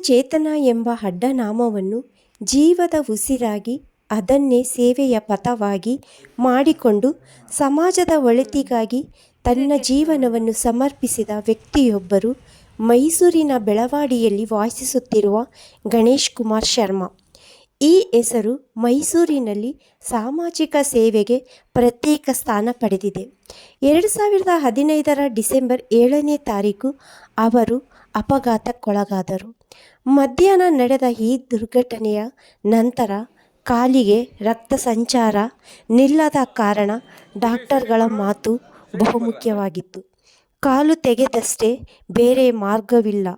ವಿಕಲಚೇತನ ಎಂಬ ಅಡ್ಡನಾಮವನ್ನು ಜೀವದ ಉಸಿರಾಗಿ ಅದನ್ನೇ ಸೇವೆಯ ಪಥವಾಗಿ ಮಾಡಿಕೊಂಡು ಸಮಾಜದ ಒಳಿತಿಗಾಗಿ ತನ್ನ ಜೀವನವನ್ನು ಸಮರ್ಪಿಸಿದ ವ್ಯಕ್ತಿಯೊಬ್ಬರು ಮೈಸೂರಿನ ಬೆಳವಾಡಿಯಲ್ಲಿ ವಾಸಿಸುತ್ತಿರುವ ಗಣೇಶ್ ಕುಮಾರ್ ಶರ್ಮಾ. ಈ ಹೆಸರು ಮೈಸೂರಿನಲ್ಲಿ ಸಾಮಾಜಿಕ ಸೇವೆಗೆ ಪ್ರತ್ಯೇಕ ಸ್ಥಾನ ಪಡೆದಿದೆ. ಎರಡು ಸಾವಿರದ ಹದಿನೈದರ ಡಿಸೆಂಬರ್ ಏಳನೇ ತಾರೀಕು ಅವರು ಅಪಘಾತಕ್ಕೊಳಗಾದರು. ಮಧ್ಯಾಹ್ನ ನಡೆದ ಈ ದುರ್ಘಟನೆಯ ನಂತರ ಕಾಲಿಗೆ ರಕ್ತ ಸಂಚಾರ ನಿಲ್ಲದ ಕಾರಣ ಡಾಕ್ಟರ್ಗಳ ಮಾತು ಬಹುಮುಖ್ಯವಾಗಿತ್ತು. ಕಾಲು ತೆಗೆದಷ್ಟೇ ಬೇರೆ ಮಾರ್ಗವಿಲ್ಲ.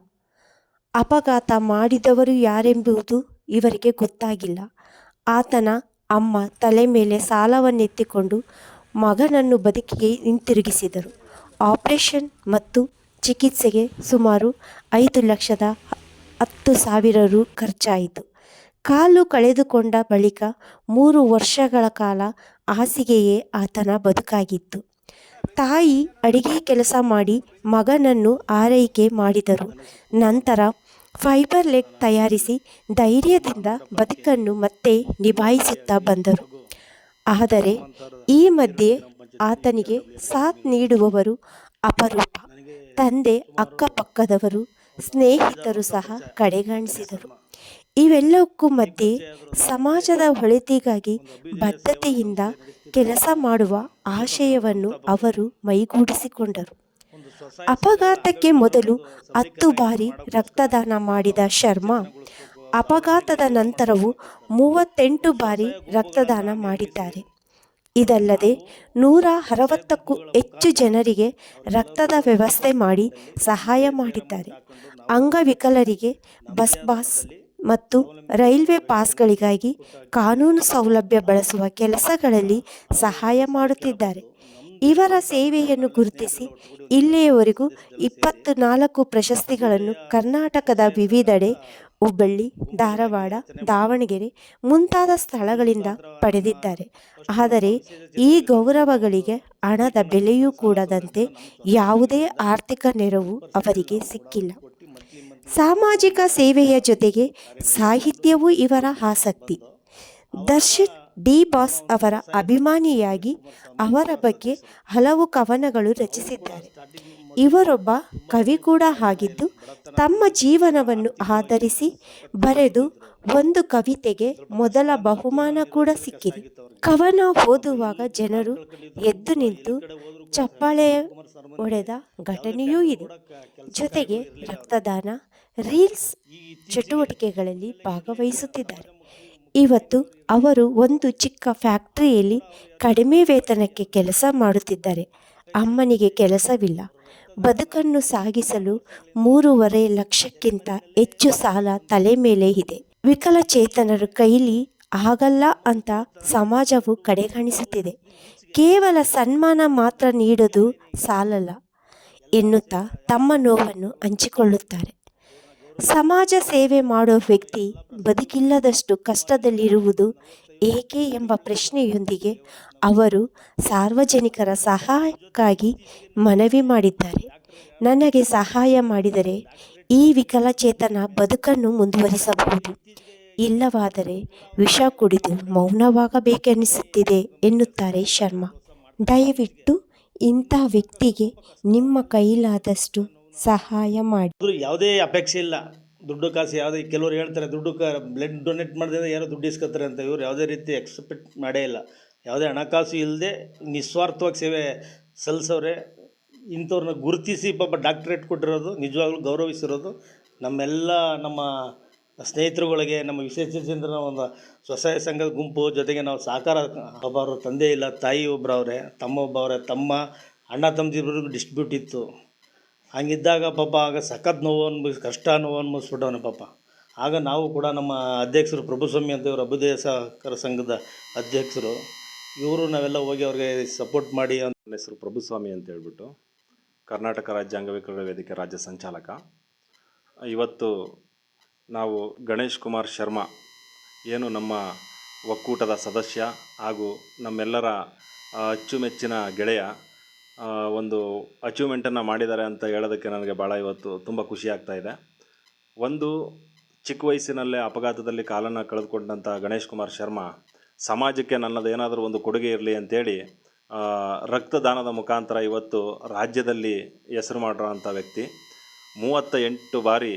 ಅಪಘಾತ ಮಾಡಿದವರು ಯಾರೆಂಬುದು ಇವರಿಗೆ ಗೊತ್ತಾಗಿಲ್ಲ. ಆತನ ಅಮ್ಮ ತಲೆ ಮೇಲೆ ಸಾಲವನ್ನೆತ್ತಿಕೊಂಡು ಮಗನನ್ನು ಬದುಕಿಗೆ ಹಿಂತಿರುಗಿಸಿದರು. ಆಪರೇಷನ್ ಮತ್ತು ಚಿಕಿತ್ಸೆಗೆ ಸುಮಾರು ಐದು ಲಕ್ಷದ ಹತ್ತು ಸಾವಿರ ರು ಖರ್ಚಾಯಿತು. ಕಾಲು ಕಳೆದುಕೊಂಡ ಬಳಿಕ ಮೂರು ವರ್ಷಗಳ ಕಾಲ ಹಾಸಿಗೆಯೇ ಆತನ ಬದುಕಾಗಿತ್ತು. ತಾಯಿ ಅಡಿಗೆ ಕೆಲಸ ಮಾಡಿ ಮಗನನ್ನು ಆರೈಕೆ ಮಾಡಿದರು. ನಂತರ ಫೈಬರ್ ಲೆಗ್ ತಯಾರಿಸಿ ಧೈರ್ಯದಿಂದ ಬದುಕನ್ನು ಮತ್ತೆ ನಿಭಾಯಿಸುತ್ತಾ ಬಂದರು. ಆದರೆ ಈ ಮಧ್ಯೆ ಆತನಿಗೆ ಸಾಥ್ ನೀಡುವವರು ಅಪರೂಪ. ತಂದೆ, ಅಕ್ಕಪಕ್ಕದವರು, ಸ್ನೇಹಿತರು ಸಹ ಕಡೆಗಾಣಿಸಿದರು. ಇವೆಲ್ಲಕ್ಕೂ ಮಧ್ಯೆ ಸಮಾಜದ ಒಳಿತಿಗಾಗಿ ಬದ್ಧತೆಯಿಂದ ಕೆಲಸ ಮಾಡುವ ಆಶಯವನ್ನು ಅವರು ಮೈಗೂಡಿಸಿಕೊಂಡರು. ಅಪಘಾತಕ್ಕೆ ಮೊದಲು ಹತ್ತು ಬಾರಿ ರಕ್ತದಾನ ಮಾಡಿದ ಶರ್ಮಾ, ಅಪಘಾತದ ನಂತರವೂ ಮೂವತ್ತೆಂಟು ಬಾರಿ ರಕ್ತದಾನ ಮಾಡಿದ್ದಾರೆ. ಇದಲ್ಲದೆ ನೂರ ಅರವತ್ತಕ್ಕೂ ಹೆಚ್ಚು ಜನರಿಗೆ ರಕ್ತದ ವ್ಯವಸ್ಥೆ ಮಾಡಿ ಸಹಾಯ ಮಾಡಿದ್ದಾರೆ. ಅಂಗವಿಕಲರಿಗೆ ಬಸ್ ಪಾಸ್ ಮತ್ತು ರೈಲ್ವೆ ಪಾಸ್ಗಳಿಗಾಗಿ ಕಾನೂನು ಸೌಲಭ್ಯ ಬಳಸುವ ಕೆಲಸಗಳಲ್ಲಿ ಸಹಾಯ ಮಾಡುತ್ತಿದ್ದಾರೆ. ಇವರ ಸೇವೆಯನ್ನು ಗುರುತಿಸಿ ಇಲ್ಲಿಯವರೆಗೂ ಇಪ್ಪತ್ತು ನಾಲ್ಕು ಪ್ರಶಸ್ತಿಗಳನ್ನು ಕರ್ನಾಟಕದ ವಿವಿಧೆಡೆ, ಹುಬ್ಬಳ್ಳಿ, ಧಾರವಾಡ, ದಾವಣಗೆರೆ ಮುಂತಾದ ಸ್ಥಳಗಳಿಂದ ಪಡೆದಿದ್ದಾರೆ. ಆದರೆ ಈ ಗೌರವಗಳಿಗೆ ಹಣದ ಬೆಲೆಯೂ ಕೂಡದಂತೆ ಯಾವುದೇ ಆರ್ಥಿಕ ನೆರವು ಅವರಿಗೆ ಸಿಕ್ಕಿಲ್ಲ. ಸಾಮಾಜಿಕ ಸೇವೆಯ ಜೊತೆಗೆ ಸಾಹಿತ್ಯವೂ ಇವರ ಆಸಕ್ತಿ. ದರ್ಶನ್ ಡಿ ಬಾಸ್ ಅವರ ಅಭಿಮಾನಿಯಾಗಿ ಅವರ ಬಗ್ಗೆ ಹಲವು ಕವನಗಳು ರಚಿಸಿದ್ದಾರೆ. ಇವರೊಬ್ಬ ಕವಿ ಕೂಡ ಆಗಿದ್ದು, ತಮ್ಮ ಜೀವನವನ್ನು ಆಧರಿಸಿ ಬರೆದು ಒಂದು ಕವಿತೆಗೆ ಮೊದಲ ಬಹುಮಾನ ಕೂಡ ಸಿಕ್ಕಿದೆ. ಕವನ ಓದುವಾಗ ಜನರು ಎದ್ದು ನಿಂತು ಚಪ್ಪಾಳೆ ಒಡೆದ ಘಟನೆಯೂ ಇದೆ. ಜೊತೆಗೆ ರಕ್ತದಾನ, ರೀಲ್ಸ್, ಚಟುವಟಿಕೆಗಳಲ್ಲಿ ಭಾಗವಹಿಸುತ್ತಿದ್ದಾರೆ. ಇವತ್ತು ಅವರು ಒಂದು ಚಿಕ್ಕ ಫ್ಯಾಕ್ಟರಿಯಲ್ಲಿ ಕಡಿಮೆ ವೇತನಕ್ಕೆ ಕೆಲಸ ಮಾಡುತ್ತಿದ್ದಾರೆ. ಅಮ್ಮನಿಗೆ ಕೆಲಸವಿಲ್ಲ. ಬದುಕನ್ನು ಸಾಗಿಸಲು ಮೂರುವರೆ ಲಕ್ಷಕ್ಕಿಂತ ಹೆಚ್ಚು ಸಾಲ ತಲೆ ಮೇಲೆ ಇದೆ. ವಿಕಲಚೇತನರು ಕೈಲಿ ಆಗಲ್ಲ ಅಂತ ಸಮಾಜವು ಕಡೆಗಣಿಸುತ್ತಿದೆ. ಕೇವಲ ಸನ್ಮಾನ ಮಾತ್ರ ನೀಡೋದು ಸಾಲಲ್ಲ. ಎನ್ನುತ್ತಾ ತಮ್ಮ ನೋವನ್ನು ಹಂಚಿಕೊಳ್ಳುತ್ತಾರೆ. ಸಮಾಜ ಸೇವೆ ಮಾಡೋ ವ್ಯಕ್ತಿ ಬದುಕಿಲ್ಲದಷ್ಟು ಕಷ್ಟದಲ್ಲಿರುವುದು ಏಕೆ ಎಂಬ ಪ್ರಶ್ನೆಯೊಂದಿಗೆ ಅವರು ಸಾರ್ವಜನಿಕರ ಸಹಾಯಕ್ಕಾಗಿ ಮನವಿ ಮಾಡಿದ್ದಾರೆ. ನನಗೆ ಸಹಾಯ ಮಾಡಿದರೆ ಈ ವಿಕಲಚೇತನ ಬದುಕನ್ನು ಮುಂದುವರಿಸಬಹುದು. ಇಲ್ಲವಾದರೆ ವಿಷ ಕುಡಿದು ಮೌನವಾಗಬೇಕೆನಿಸುತ್ತಿದೆ ಎನ್ನುತ್ತಾರೆ ಶರ್ಮಾ. ದಯವಿಟ್ಟು ಇಂಥ ವ್ಯಕ್ತಿಗೆ ನಿಮ್ಮ ಕೈಲಾದಷ್ಟು ಸಹಾಯ ಮಾಡಿ. ಯಾವುದೇ ಅಪೇಕ್ಷೆ ಇಲ್ಲ. ದುಡ್ಡು ಕಾಸು ಯಾವುದೇ, ಕೆಲವರು ಹೇಳ್ತಾರೆ, ದುಡ್ಡು ಬ್ಲಡ್ ಡೊನೇಟ್ ಮಾಡಿದ್ರೆ ಯಾರೋ ದುಡ್ಡು ಇಸ್ಕೋತಾರೆ ಅಂತ. ಇವರು ಯಾವುದೇ ರೀತಿ ಎಕ್ಸ್ಪೆಕ್ಟ್ ಮಾಡೇ ಇಲ್ಲ. ಯಾವುದೇ ಹಣಕಾಸು ಇಲ್ಲದೆ ನಿಸ್ವಾರ್ಥವಾಗಿ ಸೇವೆ ಸಲ್ಲಿಸೋರೆ ಇಂಥವ್ರನ್ನ ಗುರುತಿಸಿ ಪಾಪ ಡಾಕ್ಟ್ರೇಟ್ ಕೊಟ್ಟಿರೋದು, ನಿಜವಾಗ್ಲೂ ಗೌರವಿಸಿರೋದು ನಮ್ಮೆಲ್ಲ ನಮ್ಮ ಸ್ನೇಹಿತರುಗಳಿಗೆ, ನಮ್ಮ ವಿಶೇಷಚಂದ್ರನ ಒಂದು ಸ್ವಸಹಾಯ ಸಂಘದ ಗುಂಪು ಜೊತೆಗೆ ನಾವು ಸಹಕಾರ ಒಬ್ಬರು ತಂದೆ ಇಲ್ಲ, ತಾಯಿ ಒಬ್ಬರವ್ರೆ ತಮ್ಮ ಒಬ್ಬವ್ರೆ, ತಮ್ಮ ಅಣ್ಣ ತಮ್ಮದಿಬ್ಬರಿಗೂ ಡಿಸ್ಟ್ರಿಬ್ಯೂಟ್ ಇತ್ತು. ಹಂಗಿದ್ದಾಗ ಪಾಪ ಆಗ ಸಖತ್ ನೋವು ಅನ್ಭವಿಸ್ ಕಷ್ಟ ನೋವು ಅನ್ಭವಿಸ್ಬಿಟ್ಟವನೆ ಪಾಪ. ಆಗ ನಾವು ಕೂಡ ನಮ್ಮ ಅಧ್ಯಕ್ಷರು ಪ್ರಭುಸ್ವಾಮಿ ಅಂತ ಇವರು ಅಭ್ಯುದಯ ಸಹಕಾರ ಸಂಘದ ಅಧ್ಯಕ್ಷರು. ಇವರು ನಾವೆಲ್ಲ ಹೋಗಿ ಅವ್ರಿಗೆ ಸಪೋರ್ಟ್ ಮಾಡಿ ನನ್ನ ಹೆಸರು ಪ್ರಭುಸ್ವಾಮಿ ಅಂತ ಹೇಳ್ಬಿಟ್ಟು ಕರ್ನಾಟಕ ರಾಜ್ಯ ಅಂಗವಿಕಲರ ವೇದಿಕೆ ರಾಜ್ಯ ಸಂಚಾಲಕ. ಇವತ್ತು ನಾವು ಗಣೇಶ್ ಕುಮಾರ್ ಶರ್ಮಾ ಏನು ನಮ್ಮ ಒಕ್ಕೂಟದ ಸದಸ್ಯ ಹಾಗೂ ನಮ್ಮೆಲ್ಲರ ಅಚ್ಚುಮೆಚ್ಚಿನ ಗೆಳೆಯ ಒಂದು ಅಚೀವ್ಮೆಂಟನ್ನು ಮಾಡಿದ್ದಾರೆ ಅಂತ ಹೇಳೋದಕ್ಕೆ ನನಗೆ ಭಾಳ ಇವತ್ತು ತುಂಬ ಖುಷಿ ಇದೆ. ಒಂದು, ಚಿಕ್ಕ ವಯಸ್ಸಿನಲ್ಲೇ ಅಪಘಾತದಲ್ಲಿ ಕಾಲನ್ನು ಕಳೆದುಕೊಂಡಂಥ ಗಣೇಶ್ ಕುಮಾರ್ ಶರ್ಮಾ ಸಮಾಜಕ್ಕೆ ನನ್ನದೇನಾದರೂ ಒಂದು ಕೊಡುಗೆ ಇರಲಿ ಅಂತೇಳಿ ರಕ್ತದಾನದ ಮುಖಾಂತರ ಇವತ್ತು ರಾಜ್ಯದಲ್ಲಿ ಹೆಸರು ಮಾಡಿರೋ ವ್ಯಕ್ತಿ. ಮೂವತ್ತ ಎಂಟು ಬಾರಿ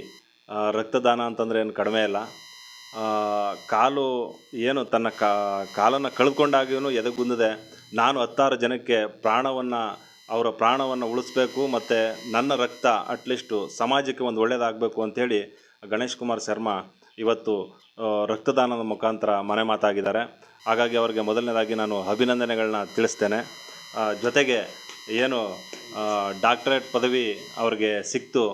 ರಕ್ತದಾನ ಅಂತಂದರೆ ಏನು ಕಡಿಮೆ ಇಲ್ಲ ಕಾಲು ಏನು ತನ್ನ ಕಾಲನ್ನು ಕಳೆದುಕೊಂಡಾಗಿಯೂ ಎದೆಗುಂದಿದೆ. ನಾನು ಹತ್ತಾರು ಜನಕ್ಕೆ ಪ್ರಾಣವನ್ನು, ಅವರ ಪ್ರಾಣವನ್ನು ಉಳಿಸ್ಬೇಕು ಮತ್ತು ನನ್ನ ರಕ್ತ ಅಟ್ಲೀಸ್ಟು ಸಮಾಜಕ್ಕೆ ಒಂದು ಒಳ್ಳೆಯದಾಗಬೇಕು ಅಂಥೇಳಿ ಗಣೇಶ್ ಕುಮಾರ್ ಶರ್ಮಾ ಇವತ್ತು ರಕ್ತದಾನದ ಮುಖಾಂತರ ಮನೆ ಮಾತಾಗಿದ್ದಾರೆ. ಹಾಗಾಗಿ ಅವರಿಗೆ ಮೊದಲನೇದಾಗಿ ನಾನು ಅಭಿನಂದನೆಗಳನ್ನ ತಿಳಿಸ್ತೇನೆ. ಜೊತೆಗೆ ಏನು ಡಾಕ್ಟರೇಟ್ ಪದವಿ ಅವರಿಗೆ ಸಿಕ್ತು.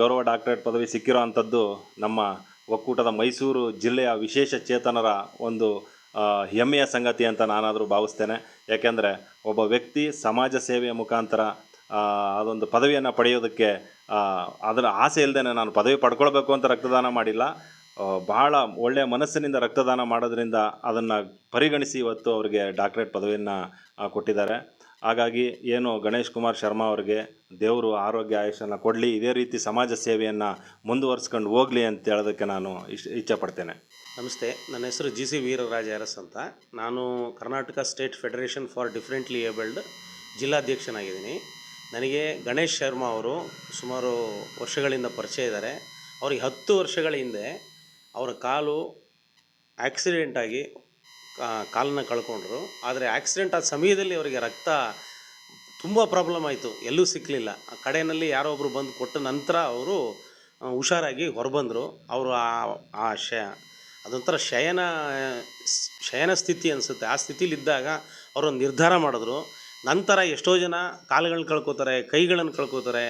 ಗೌರವ ಡಾಕ್ಟರೇಟ್ ಪದವಿ ಸಿಕ್ಕಿರೋ ಅಂಥದ್ದು ನಮ್ಮ ಒಕ್ಕೂಟದ ಮೈಸೂರು ಜಿಲ್ಲೆಯ ವಿಶೇಷ ಚೇತನರ ಒಂದು ಹೆಮ್ಮೆಯ ಸಂಗತಿ ಅಂತ ನಾನಾದರೂ ಭಾವಿಸ್ತೇನೆ. ಯಾಕೆಂದರೆ ಒಬ್ಬ ವ್ಯಕ್ತಿ ಸಮಾಜ ಸೇವೆಯ ಮುಖಾಂತರ ಅದೊಂದು ಪದವಿಯನ್ನು ಪಡೆಯೋದಕ್ಕೆ ಅದರ ಆಸೆ ಇಲ್ಲದೆ ನಾನು ಪದವಿ ಪಡ್ಕೊಳ್ಬೇಕು ಅಂತ ರಕ್ತದಾನ ಮಾಡಿಲ್ಲ. ಬಹಳ ಒಳ್ಳೆಯ ಮನಸ್ಸಿನಿಂದ ರಕ್ತದಾನ ಮಾಡೋದ್ರಿಂದ ಅದನ್ನು ಪರಿಗಣಿಸಿ ಇವತ್ತು ಅವರಿಗೆ ಡಾಕ್ಟ್ರೇಟ್ ಪದವಿಯನ್ನು ಕೊಟ್ಟಿದ್ದಾರೆ. ಹಾಗಾಗಿ ಏನು ಗಣೇಶ್ ಕುಮಾರ್ ಶರ್ಮಾ ಅವರಿಗೆ ದೇವರು ಆರೋಗ್ಯ ಆಯುಷನ್ನು ಕೊಡಲಿ, ಇದೇ ರೀತಿ ಸಮಾಜ ಸೇವೆಯನ್ನು ಮುಂದುವರಿಸ್ಕೊಂಡು ಹೋಗಲಿ ಅಂತ ಹೇಳೋದಕ್ಕೆ ನಾನು ಇಷ್ಟ ಇಚ್ಛೆಪಡ್ತೇನೆ ನಮಸ್ತೆ, ನನ್ನ ಹೆಸರು ಜಿ ಸಿ ವೀರರಾಜ ಅರಸ್ ಅಂತ. ನಾನು Karnataka state federation for differently abled ಜಿಲ್ಲಾಧ್ಯಕ್ಷನಾಗಿದ್ದೀನಿ. ನನಗೆ ಗಣೇಶ್ ಶರ್ಮಾ ಅವರು ಸುಮಾರು ವರ್ಷಗಳಿಂದ ಪರಿಚಯ ಇದ್ದಾರೆ. ಅವ್ರಿಗೆ ಹತ್ತು ವರ್ಷಗಳ ಹಿಂದೆ ಅವರ ಕಾಲು ಆಕ್ಸಿಡೆಂಟ್ ಆಗಿ ಕಾಲನ್ನು ಕಳ್ಕೊಂಡ್ರು. ಆದರೆ ಆಕ್ಸಿಡೆಂಟ್ ಆದ ಸಮಯದಲ್ಲಿ ಅವರಿಗೆ ರಕ್ತ ತುಂಬ ಪ್ರಾಬ್ಲಮ್ ಆಯಿತು. ಎಲ್ಲೂ ಸಿಕ್ಕಲಿಲ್ಲ ಆ ಕಡೆಯಲ್ಲಿ ಯಾರೋ ಒಬ್ಬರು ಬಂದು ಕೊಟ್ಟ ನಂತರ ಅವರು ಹುಷಾರಾಗಿ ಹೊರಬಂದರು. ಅವರು ಆ ಆ ಶ ಅದೊಂಥರ ಶಯನ ಶಯನ ಸ್ಥಿತಿ ಅನಿಸುತ್ತೆ. ಆ ಸ್ಥಿತಿಲಿದ್ದಾಗ ಅವರು ನಿರ್ಧಾರ ಮಾಡಿದ್ರು. ನಂತರ ಎಷ್ಟೋ ಜನ ಕಾಲುಗಳನ್ನ ಕಳ್ಕೊತಾರೆ ಕೈಗಳನ್ನು ಕಳ್ಕೊತಾರೆ.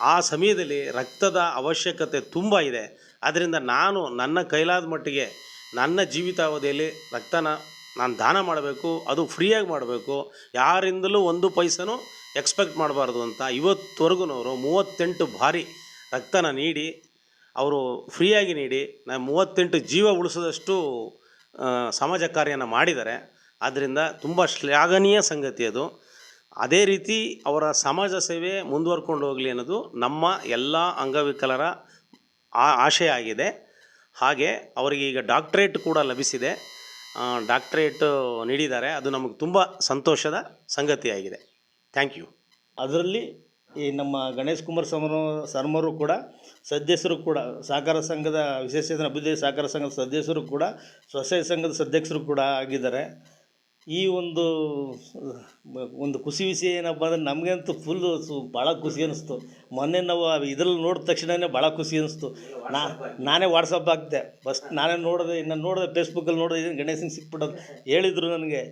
ಆ ಸಮಯದಲ್ಲಿ ರಕ್ತದ ಅವಶ್ಯಕತೆ ತುಂಬ ಇದೆ. ಆದ್ದರಿಂದ ನಾನು ನನ್ನ ಕೈಲಾದ ಮಟ್ಟಿಗೆ ನನ್ನ ಜೀವಿತಾವಧಿಯಲ್ಲಿ ರಕ್ತನ ನಾನು ದಾನ ಮಾಡಬೇಕು, ಅದು ಫ್ರೀಯಾಗಿ ಮಾಡಬೇಕು, ಯಾರಿಂದಲೂ ಒಂದು ಪೈಸನೂ ಎಕ್ಸ್ಪೆಕ್ಟ್ ಮಾಡಬಾರ್ದು ಅಂತ ಇವತ್ತುವರೆಗೂ ಅವರು ಮೂವತ್ತೆಂಟು ಬಾರಿ ರಕ್ತನ ನೀಡಿ, ಅವರು ಫ್ರೀಯಾಗಿ ನೀಡಿ ನಾನು ಮೂವತ್ತೆಂಟು ಜೀವ ಉಳಿಸಿದಷ್ಟು ಸಮಾಜ ಕಾರ್ಯನ ಮಾಡಿದ್ದಾರೆ. ಆದ್ದರಿಂದ ತುಂಬ ಶ್ಲಾಘನೀಯ ಸಂಗತಿ ಅದು. ಅದೇ ರೀತಿ ಅವರ ಸಮಾಜ ಸೇವೆ ಮುಂದುವರ್ಕೊಂಡು ಹೋಗಲಿ ಅನ್ನೋದು ನಮ್ಮ ಎಲ್ಲ ಅಂಗವಿಕಲರ ಆಶಯ ಆಗಿದೆ. ಹಾಗೆ ಅವರಿಗೆ ಈಗ ಡಾಕ್ಟ್ರೇಟ್ ಕೂಡ ಲಭಿಸಿದೆ. ಡಾಕ್ಟ್ರೇಟ್ ನೀಡಿದ್ದಾರೆ. ಅದು ನಮಗೆ ತುಂಬ ಸಂತೋಷದ ಸಂಗತಿಯಾಗಿದೆ. Thank you. ಅದರಲ್ಲಿ ಈ ನಮ್ಮ ಗಣೇಶ್ ಕುಮಾರ್ ಸಮರು ಸರ್ಮರು ಕೂಡ ಸದಸ್ಯರು ಕೂಡ, ಸಹಕಾರ ಸಂಘದ ವಿಶೇಷ ಅಭಿವೃದ್ಧಿ ಸಹಕಾರ ಸಂಘದ ಸದಸ್ಯರು ಕೂಡ, ಸ್ವಸಹಾಯ ಸಂಘದ ಸದಸ್ಯರು ಕೂಡ ಆಗಿದ್ದಾರೆ. ಈ ಒಂದು ಒಂದು ಖುಷಿ ವಿಷಯ ಏನಪ್ಪ ಅಂದರೆ ನಮಗಂತೂ ಫುಲ್ಲು ಸು ಭಾಳ ಖುಷಿ ಅನ್ನಿಸ್ತು ಮೊನ್ನೆ ನಾವು ಇದ್ರಲ್ಲಿ ನೋಡಿದ ತಕ್ಷಣವೇ ಭಾಳ ಖುಷಿ ಅನ್ನಿಸ್ತು ನಾ, ನಾನೇ ವಾಟ್ಸಪ್ ಹಾಕಿದೆ. ಫಸ್ಟ್ ನಾನೇ ನೋಡಿದೆ, ಇನ್ನು ನೋಡಿದೆ ಫೇಸ್ಬುಕ್ಕಲ್ಲಿ ನೋಡಿದೆ ಗಣೇಶನ್ ಸಿಕ್ಬಿಟ್ಟದು ಹೇಳಿದರು ನನಗೆ.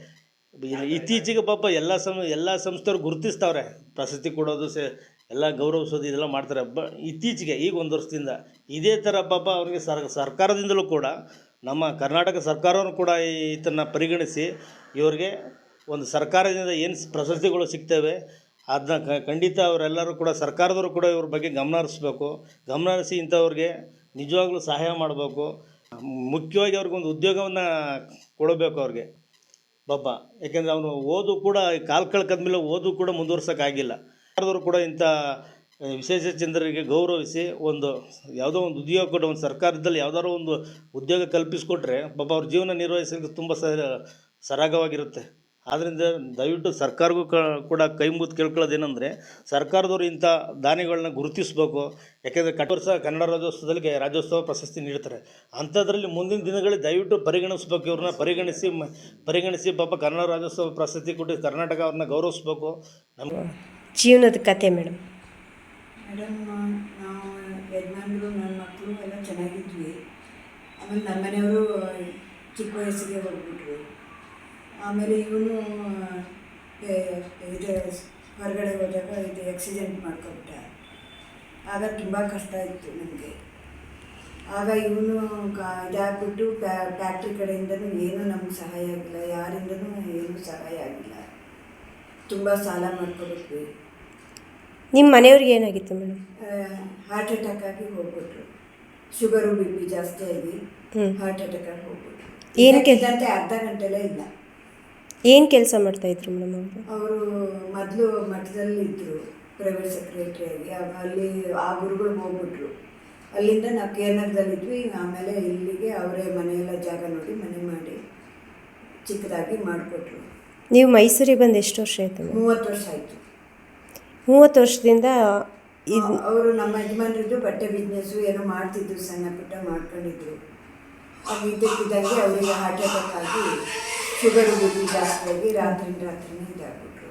ಇತ್ತೀಚೆಗೆ ಪಾಪ ಎಲ್ಲ ಸಂ, ಎಲ್ಲ ಸಂಸ್ಥೆಯವ್ರು ಗುರುತಿಸ್ತಾವ್ರೆ. ಪ್ರಶಸ್ತಿ ಕೊಡೋದು ಸೇ, ಎಲ್ಲ ಗೌರವಿಸೋದು ಇದೆಲ್ಲ ಮಾಡ್ತಾರೆ. ಬ, ಇತ್ತೀಚೆಗೆ ಈಗ ಒಂದು ವರ್ಷದಿಂದ ಇದೇ ಥರ ಪಾಪ ಅವರಿಗೆ ಸರ್, ಸರ್ಕಾರದಿಂದಲೂ ಕೂಡ ನಮ್ಮ ಕರ್ನಾಟಕ ಸರ್ಕಾರವನ್ನು ಕೂಡ ಇದನ್ನು ಪರಿಗಣಿಸಿ ಇವರಿಗೆ ಒಂದು ಸರ್ಕಾರದಿಂದ ಏನು ಪ್ರಶಸ್ತಿಗಳು ಸಿಗ್ತವೆ ಅದನ್ನ ಖಂಡಿತ ಅವರೆಲ್ಲರೂ ಕೂಡ ಸರ್ಕಾರದವರು ಕೂಡ ಇವ್ರ ಬಗ್ಗೆ ಗಮನ ಹರಿಸ್ಬೇಕು. ಗಮನ ಹರಿಸಿ ಇಂಥವ್ರಿಗೆ ನಿಜವಾಗ್ಲೂ ಸಹಾಯ ಮಾಡಬೇಕು. ಮುಖ್ಯವಾಗಿ ಅವ್ರಿಗೊಂದು ಉದ್ಯೋಗವನ್ನು ಕೊಡಬೇಕು ಅವ್ರಿಗೆ. ಬಬ್ಬ ಯಾಕೆಂದರೆ ಅವನು ಓದು ಕೂಡ, ಕಾಲು ಕಳ್ಕದ್ಮೇಲೆ ಓದು ಕೂಡ ಮುಂದುವರ್ಸೋಕ್ಕಾಗಿಲ್ಲ. ಸರ್ಕಾರದವರು ಕೂಡ ಇಂಥ ವಿಶೇಷ ಚಂದ್ರರಿಗೆ ಗೌರವಿಸಿ ಒಂದು ಯಾವುದೋ ಒಂದು ಉದ್ಯೋಗ ಕೊಟ್ಟು ಒಂದು ಸರ್ಕಾರದಲ್ಲಿ ಯಾವುದಾದ್ರು ಒಂದು ಉದ್ಯೋಗ ಕಲ್ಪಿಸಿಕೊಟ್ರೆ ಪಾಪ ಅವ್ರ ಜೀವನ ನಿರ್ವಹಿಸಲಿಕ್ಕೆ ತುಂಬ ಸ ಸರಾಗವಾಗಿರುತ್ತೆ. ಆದ್ದರಿಂದ ದಯವಿಟ್ಟು ಸರ್ಕಾರಗೂ ಕ ಕೂಡ ಕೈ ಮುಗಿದು ಕೇಳ್ಕೊಳ್ಳೋದೇನೆಂದರೆ ಸರ್ಕಾರದವರು ಇಂಥ ದಾನಿಗಳನ್ನ ಗುರುತಿಸಬೇಕು. ಯಾಕೆಂದರೆ ಕಟ್ಟ ವರ್ಷ ಕನ್ನಡ ರಾಜ್ಯೋತ್ಸವದಲ್ಲಿ ರಾಜ್ಯೋತ್ಸವ ಪ್ರಶಸ್ತಿ ನೀಡ್ತಾರೆ. ಅಂಥದ್ರಲ್ಲಿ ಮುಂದಿನ ದಿನಗಳಲ್ಲಿ ದಯವಿಟ್ಟು ಪರಿಗಣಿಸ್ಬೇಕು ಇವ್ರನ್ನ. ಪರಿಗಣಿಸಿ ಪರಿಗಣಿಸಿ ಪಾಪ ಕನ್ನಡ ರಾಜ್ಯೋತ್ಸವ ಪ್ರಶಸ್ತಿ ಕೊಟ್ಟು ಕರ್ನಾಟಕ ಅವ್ರನ್ನ ಗೌರವಿಸ್ಬೇಕು. ನಮ್ಮ ಜೀವನದ ಕತೆ ಮೇಡಮ್ ಮೇಡಮ್ ನಾವು ಯಜಮಾನರು ನನ್ನ ಮಕ್ಕಳು ಎಲ್ಲ ಚೆನ್ನಾಗಿದ್ವಿ. ಆಮೇಲೆ ನಮ್ಮ ಮನೆಯವರು ಚಿಕ್ಕ ವಯಸ್ಸಿಗೆ ಹೋಗ್ಬಿಟ್ರು. ಆಮೇಲೆ ಇವನು ಇದು ಹೊರಗಡೆ ಹೋದಾಗ ಇದು ಆಕ್ಸಿಡೆಂಟ್ ಮಾಡ್ಕೊಬಿಟ್ಟ ಆಗ ತುಂಬ ಕಷ್ಟ ಇತ್ತು ನನಗೆ ಆಗ ಇವನು ಇದಾಗ್ಬಿಟ್ಟು ಫ್ಯಾಕ್ಟ್ರಿ ಕಡೆಯಿಂದನೂ ಏನೂ ನಮ್ಗೆ ಸಹಾಯ ಆಗಿಲ್ಲ. ಯಾರಿಂದನೂ ಏನೂ ಸಹಾಯ ಆಗಿಲ್ಲ. ತುಂಬ ಸಾಲ ಮಾಡ್ಕೊಬಿಟ್ವಿ. ನಿಮ್ಮ ಮನೆಯವ್ರಿಗೆ ಏನಾಗಿತ್ತು ಮೇಡಮ್? ಹಾರ್ಟ್ ಅಟ್ಯಾಕ್ ಆಗಿ ಹೋಗ್ಬಿಟ್ರು. ಶುಗರು ಬಿ ಪಿ ಜಾಸ್ತಿ ಆಗಿ ಹಾರ್ಟ್ ಅಟ್ಯಾಕ್ ಆಗಿ ಹೋಗ್ಬಿಟ್ರು. ಏನಕ್ಕೆ? ಅರ್ಧ ಗಂಟೆಲೇ ಇಲ್ಲ. ಏನು ಕೆಲಸ ಮಾಡ್ತಾಯಿದ್ರು ಮೇಡಮ್ ಅವರು? ಅವರು ಮೊದಲು ಮಠದಲ್ಲಿ ಇದ್ದರು ಪ್ರೈವೇಟ್ ಸೆಕ್ರೆಟರಿ ಆಗಿ ಅಲ್ಲಿ ಆ ಗುರುಗಳು ಹೋಗ್ಬಿಟ್ರು. ಅಲ್ಲಿಂದ ನಾವು ಕೇರ್ನಗರದಲ್ಲಿದ್ವಿ ಆಮೇಲೆ ಇಲ್ಲಿಗೆ ಅವರೇ ಮನೆಯೆಲ್ಲ ಜಾಗ ನೋಡಿ ಮನೆ ಮಾಡಿ ಚಿಕ್ಕದಾಗಿ ಮಾಡಿಕೊಟ್ರು. ನೀವು ಮೈಸೂರಿಗೆ ಬಂದು ಎಷ್ಟು ವರ್ಷ ಆಯಿತು ಮೂವತ್ತು ವರ್ಷ ಆಯಿತು. ಮೂವತ್ತು ವರ್ಷದಿಂದ ಇದು ಅವರು ನಮ್ಮ ಯಜಮಾನರಿದ್ದು ಬಟ್ಟೆ ಬಿಸ್ನೆಸ್ಸು ಏನೋ ಮಾಡ್ತಿದ್ರು ಸಣ್ಣ ಪುಟ್ಟ ಮಾಡ್ಕೊಂಡಿದ್ರು. ಅವ್ರು ಇದ್ದಕ್ಕಿದ್ದಂಗೆ ಅವರಿಗೆ ಹಾರ್ಟ್ ಅಟ್ಯಾಕ್ ಆಗಿ ಶುಗರ್ ಜಾಸ್ತಿ ಆಗಿ ರಾತ್ರಿ ರಾತ್ರಿನೇ ಇದಾಗ್ಬಿಟ್ರು